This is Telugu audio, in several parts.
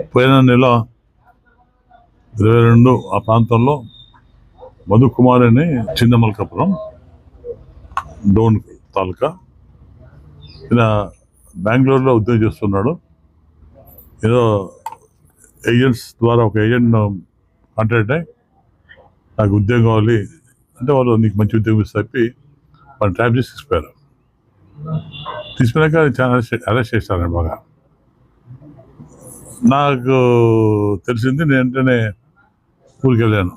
పోయిన నెల ఇరవై రెండు ఆ ప్రాంతంలో మధు కుమార్ అని డోన్ తాలూకా ఈయన బెంగళూరులో ఉద్యోగం చేస్తున్నాడు. ఏదో ఏజెంట్స్ ద్వారా ఒక ఏజెంట్ కాంటాక్ట్ అయ్యి నాకు ఉద్యోగం కావాలి అంటే వాళ్ళు నీకు మంచి ఉద్యోగం ఇస్తే చెప్పి వాళ్ళు ట్రాప్ చేసి తీసుకుపోయారు. తీసుకున్నాక చాలా అరెస్ట్ అరెస్ట్ చేశారు బాగా. నాకు తెలిసింది నేను వెంటనే స్కూల్కి వెళ్ళాను.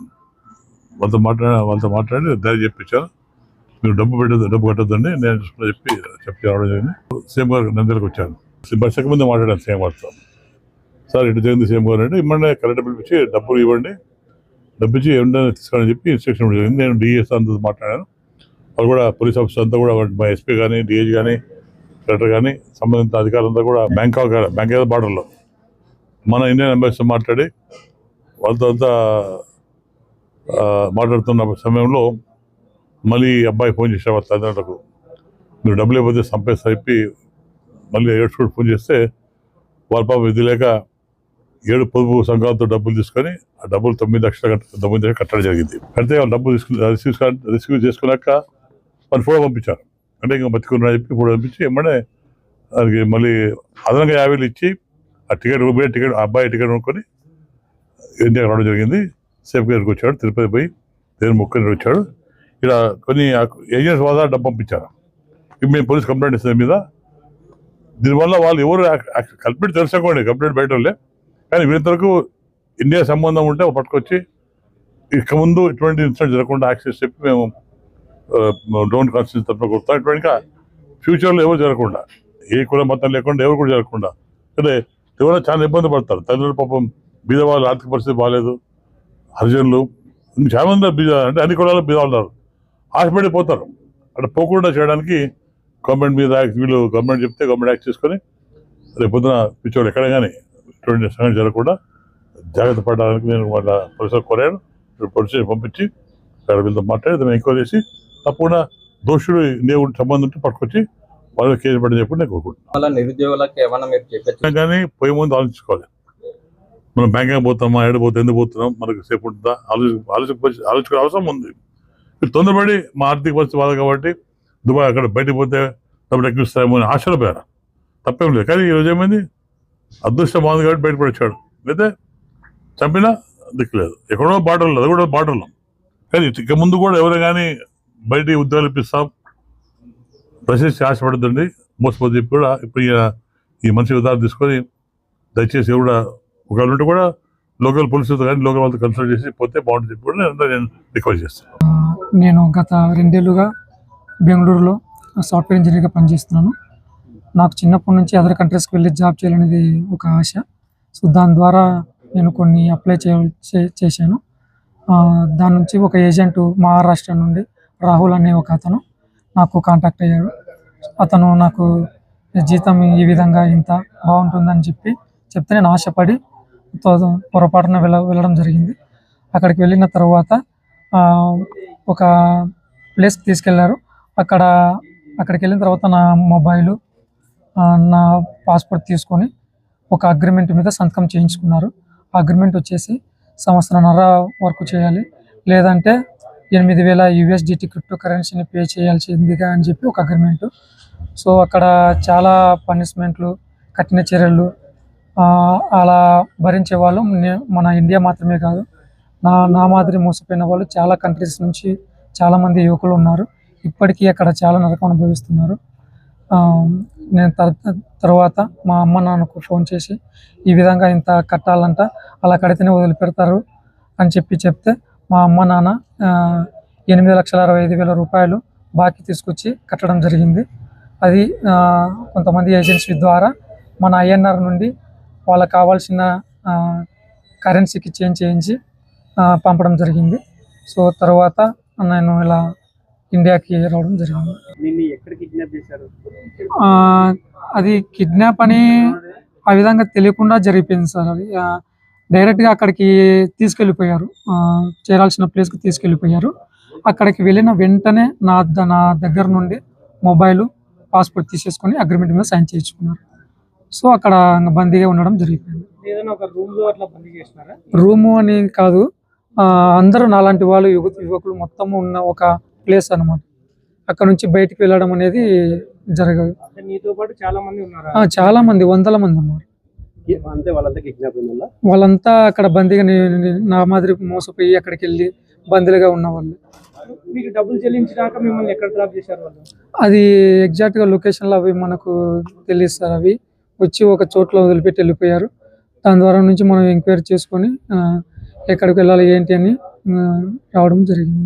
వాళ్ళతో మాట్లాడి వాళ్ళతో మాట్లాడి దారి చెప్పించాను మీరు డబ్బు పెట్టదు డబ్బు కట్టద్దండి నేను చెప్పి చెప్పి రావడం జరిగింది. సేమ్ గారు నందరికి వచ్చాను బస్సక ముందు మాట్లాడాను సేమ్ గారితో సార్ ఇటు జరిగింది సేమ్ గారు అంటే ఇమ్మడే కరెక్ట్ పిలిపించి డబ్బులు ఇవ్వండి. డబ్బు ఇచ్చి ఏమన్నా తీసుకోవాలని చెప్పి ఇన్స్ట్రక్షన్ జరిగింది. నేను డిఎస్ అంతా మాట్లాడాను. వాళ్ళు కూడా పోలీస్ ఆఫీసర్ అంతా కూడా మా ఎస్పీ కానీ డిఏజీ కానీ కలెక్టర్ కానీ సంబంధిత అధికారులంతా కూడా బ్యాంకాక్ బ్యాంకాక్ బార్డర్లో. మన ఇండియన్ ఎంబాసీ మాట్లాడి వాళ్ళతో అంతా మాట్లాడుతున్న సమయంలో మళ్ళీ అబ్బాయి ఫోన్ చేసే వాళ్ళ తల్లిదండ్రులకు. మీరు డబ్బులు ఇవ్వకపోతే సంపేస్తా చెప్పి మళ్ళీ ఏడుచుకుంటూ ఫోన్ చేస్తే వాళ్ళ పాప విధి లేక ఏడు పొదుపు సంఘాలతో డబ్బులు తీసుకొని ఆ డబ్బులు తొమ్మిది లక్షలు తొమ్మిది లక్షలు కట్టడం జరిగింది. కడితే వాళ్ళు డబ్బులు తీసుకుని రిసీవ్ రిసీవ్ చేసుకున్నాక వాళ్ళు ఫోటో పంపించారు. అంటే ఇంకా బతుకున్నా చెప్పి ఫోటో పంపించి ఎమ్మడే దానికి మళ్ళీ అదనంగా యాభైలు ఇచ్చి ఆ టికెట్ పోయి టికెట్ అబ్బాయి టికెట్ కొనుక్కొని ఇండియాకి రావడం జరిగింది. సేఫ్ గారికి వచ్చాడు తిరుపతి పోయి దేవుని మొక్కని వచ్చాడు ఇలా కొన్ని ఏజెంట్స్ వాళ్ళ డబ్బు పంపించారు. ఇప్పుడు మేము పోలీస్ కంప్లైంట్ ఇస్తాం మీద. దీనివల్ల వాళ్ళు ఎవరు కంప్లీట్ తెలుసుకోండి కంప్లైంట్ బయట వాళ్ళే. కానీ వీళ్ళంతవరకు ఇండియా సంబంధం ఉంటే పట్టుకొచ్చి ఇక ముందు ఇటువంటి ఇన్సిడెంట్ జరగకుండా యాక్సెస్ చెప్పి మేము డ్రోన్ కాన్స్టిట్యూన్స్ తరఫున కొడతాం. ఇటువంటి ఫ్యూచర్లో ఎవరు జరగకుండా ఏ కుల మతం లేకుండా ఎవరు కూడా జరగకుండా. అంటే ఎవరైనా చాలా ఇబ్బంది పడతారు. తల్లిదండ్రులు పాపం బీదవాళ్ళు ఆర్థిక పరిస్థితి బాగాలేదు హరిజనులు చాలా మంది బీద అంటే అన్ని కులాలు బీద ఉన్నారు. ఆశపడి పోతారు. అంటే పోకుండా చేయడానికి గవర్నమెంట్ మీద వీళ్ళు గవర్నమెంట్ చెప్తే గవర్నమెంట్ యాక్ట్ చేసుకొని రేపు పొద్దున పిచ్చోడు ఎక్కడ కానీ ఇటువంటి సంఘటన జరగకుండా జాగ్రత్త పడడానికి నేను వాళ్ళ పోలీసులు కోరాను. ఇప్పుడు పోలీసులు పంపించి వీళ్ళతో మాట్లాడి దాన్ని ఎంక్వైరీ చేసి తప్పకుండా దోషుడు నేను సంబంధం ఉంటే పట్టుకొచ్చి వాళ్ళ కేసు పడని చెప్పి నేను కోరుకుంటున్నాను వల్ల నిరుద్యోగులకు ఏమన్నా మీరు చెప్పచ్చు? కానీ పోయే ముందు ఆలోచించుకోవాలి. మనం బ్యాంకాక్ పోతామా ఎక్కడ పోతే ఎందుకు పోతున్నాం మనకు సేపు ఉంటుందా? ఆలోచి ఆలోచన ఆలోచించుకునే అవసరం ఉంది. తొందరపడి మా ఆర్థిక పరిస్థితి బాధ కాబట్టి దుబాయ్ అక్కడ బయటకు పోతే డబ్బులు ఎక్కిస్తామో అని ఆశలో పోయారు తప్పేం లేదు. కానీ ఈరోజు ఏమైంది? అదృష్టం బాగుంది కాబట్టి బయటపడి వచ్చాడు అయితే చంపినా దిక్కులేదు. ఎక్కడో బార్డర్లో అది కూడా బార్డర్లో. కానీ ఇక ముందు కూడా ఎవరు కానీ బయట ఉద్యోగాలు ఇప్పిస్తాం. ప్రశస్తి ఆశపడుతుంది మోసపోతే కూడా ఇప్పుడు ఈ- ఈ మనిషి ఉదాహరణ తీసుకొని దయచేసి కూడా ఒకవేళ ఉంటే కూడా లోకల్ పోలీసులతో కానీ లోకల్ వాళ్ళతో కన్సల్ట్ చేసి పోతే బాగుంటుంది చెప్పి కూడా నేను నేను రిక్వెస్ట్ చేస్తాను. నేను గత రెండేళ్ళుగా బెంగళూరులో సాఫ్ట్వేర్ ఇంజనీర్గా పనిచేస్తున్నాను. నాకు చిన్నప్పటి నుంచి అదర్ కంట్రీస్కి వెళ్ళి జాబ్ చేయాలనేది ఒక ఆశ. సో దాని ద్వారా నేను కొన్ని అప్లై చే చే- చేశాను. దాని నుంచి ఒక ఏజెంట్ మహారాష్ట్ర నుండి రాహుల్ అనే ఒక అతను నాకు కాంటాక్ట్ అయ్యాడు. అతను నాకు జీతం ఈ విధంగా ఇంత బాగుంటుందని చెప్పి చెప్తే నేను ఆశపడి పొరపాటున వెళ్ళ వెళ్ళడం జరిగింది. అక్కడికి వెళ్ళిన తర్వాత ఒక ప్లేస్కి తీసుకెళ్ళారు. అక్కడ అక్కడికి వెళ్ళిన తర్వాత నా మొబైలు నా పాస్పోర్ట్ తీసుకొని ఒక అగ్రిమెంట్ మీద సంతకం చేయించుకున్నారు. ఆ అగ్రిమెంట్ వచ్చేసి సంవత్సరంన్నర వరకు చేయాలి. లేదంటే ఎనిమిది వేల యూఎస్డిటీ క్రిప్టో కరెన్సీని పే చేయాల్సిందిగా అని చెప్పి ఒక అగ్రిమెంట్ సో అక్కడ చాలా పనిష్మెంట్లు కఠిన చర్యలు అలా భరించే వాళ్ళు. మన ఇండియా మాత్రమే కాదు నా నా మాదిరి మోసపోయిన వాళ్ళు చాలా కంట్రీస్ నుంచి చాలామంది యువకులు ఉన్నారు. ఇప్పటికీ అక్కడ చాలా నరకం అనుభవిస్తున్నారు. నేను తర్- తర్వాత మా అమ్మ నాన్నకు ఫోన్ చేసి ఈ విధంగా ఇంత కట్టాలంట అలా కడితేనే వదిలిపెడతారు అని చెప్పి చెప్తే మా అమ్మ నాన్న ఎనిమిది లక్షల అరవై ఐదు వేల రూపాయలు బాకీ తీసుకొచ్చి కట్టడం జరిగింది. అది కొంతమంది ఏజెన్సీ ద్వారా మన ఐఎన్ఆర్ నుండి వాళ్ళకి కావాల్సిన కరెన్సీకి చేంజ్ చేయించి పంపడం జరిగింది. సో తర్వాత నేను ఇలా ఇండియాకి రావడం జరిగింది. నిన్ను ఎక్కడ కిడ్నాప్ చేశారు? ఆ, అది కిడ్నాప్ అని ఆ విధంగా తెలియకుండా జరిగిపోయింది సార్ అది. డైరెక్ట్గా అక్కడికి తీసుకెళ్ళిపోయారు. చేరాల్సిన ప్లేస్కి తీసుకెళ్ళిపోయారు. అక్కడికి వెళ్ళిన వెంటనే నా నా దగ్గర నుండి మొబైల్ పాస్పోర్ట్ తీసేసుకొని అగ్రిమెంట్ మీద సైన్ చేయించుకున్నారు. సో అక్కడ బందీగా ఉండడం జరిగిపోయింది. రూమ్ అని కాదు. ఆ, అందరూ నాలాంటి వాళ్ళు యువత యువకులు మొత్తం ఉన్న ఒక ప్లేస్ అన్నమాట. అక్కడ నుంచి బయటికి వెళ్ళడం అనేది జరగదు. అంటే నీతో పాటు చాలా మంది ఉన్నారా? ఆ, చాలా మంది వందల మంది ఉన్నారు. అంతే వాళ్ళంతా కిడ్నాప్ అయిన వాళ్ళంతా అక్కడ బందీగా నే- మాదిరి మోసపోయి అక్కడికి వెళ్ళి బందీలుగా ఉన్న వాళ్ళు మీకు డబ్బులు చెల్లించినాక మిమ్మల్ని ఎక్కడ డ్రాప్ చేశారు వాళ్ళు? అది ఎగ్జాక్ట్గా లొకేషన్లో అవి మనకు తెలియదు సార్ అవి. వచ్చి ఒక చోట్ల వదిలిపెట్టి వెళ్ళిపోయారు. దాని ద్వారా నుంచి మనం ఎంక్వైరీ చేసుకొని ఎక్కడికి వెళ్ళాలి ఏంటి అని రావడం జరిగింది.